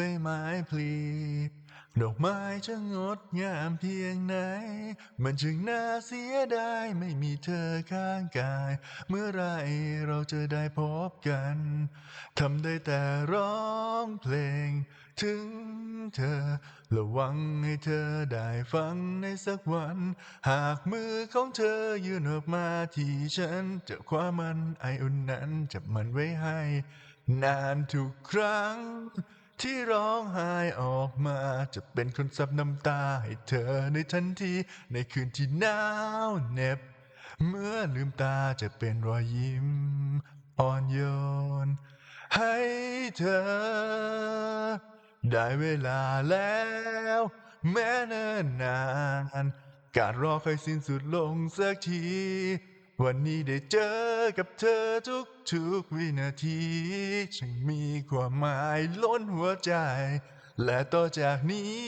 ใบไม้ผลิดอกไม้จะงดงามเพียงไหน มันจึงน่าเสียดายไม่มีเธอข้างกาย เมื่อไรเราจะได้พบกันทำได้แต่ร้องเพลง ถึงเธอและหวังให้เธอได้ฟังในสักวัน หากมือของเธอยื่นออกมาที่ฉัน จะคว้ามันไออุ่นนั้นจับมันไว้ให้ นานทุกครั้ง ที่ร้องไห้ออกมา จะเป็นคนซับน้ำตาให้เธอในทันทีในคืนที่หนาวเหน็บ เมื่อลืมตาจะเป็นรอยยิ้ม อ่อนโยน ให้เธอ ได้เวลาแล้ว แม้เนิ่นนาน การรอคอยสิ้นสุดลงสักที วันนี้ได้เจอกับเธอทุกทุกวินาทีช่างมีความหมายล้นหัวใจ และต่อจากนี้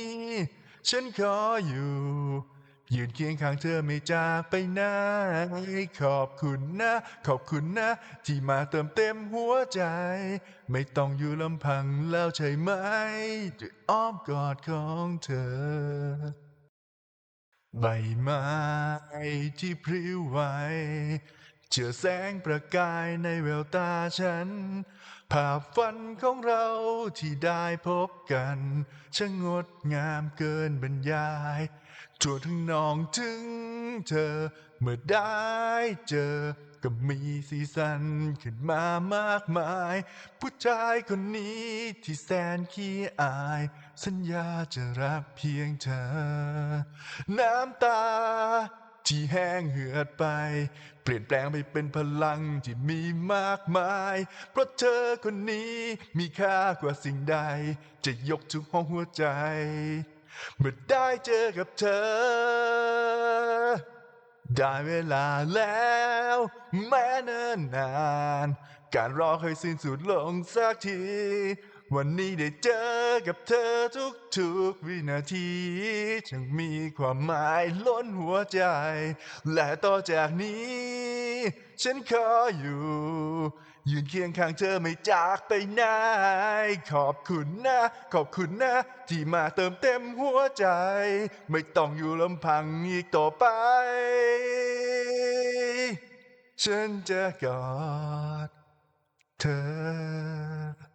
ฉันขออยู่ ยืนเคียงข้างเธอไม่จากไปไหนขอบคุณนะ ขอบคุณนะ ที่มาเติมเต็มหัวใจ ไม่ต้องอยู่ลำพังแล้วใช่ไหมด้วยอ้อมกอดของเธอ ใบไม้ที่พริ้วไหว เชื่อแสงประกายในแววตาฉัน ภาพฝันของเราที่ได้พบกัน ช่างงดงามเกินบรรยายทั่วทั้งนองถึงเธอ เมื่อได้เจอ ก็มีสีสันขึ้นมามากมาย ผู้ชายคนนี้ที่แสนขี้อาย สัญญาจะรักเพียงเธอ น้ำตา ที่แห้งเหือดไป เปลี่ยนแปลงไปเป็นพลังที่มีมากมาย เพราะเธอคนนี้มีค่ากว่าสิ่งใด จะยกทุกห้องหัวใจ เมื่อได้เจอกับเธอ ได้เวลาแล้ว แม้เนิ่นนาน การรอเคยสิ้นสุดลงสักที วันนี้ได้เจอกับเธอทุกทุกวินาที ช่างมีความหมายล้นหัวใจ และต่อจากนี้ ฉันขออยู่ ยืนเคียงข้างเธอไม่จากไปไหนขอบคุณนะ ขอบคุณนะ ที่มาเติมเต็มหัวใจ ไม่ต้องอยู่ลำพังอีกต่อไป ฉันจะกอดเธอ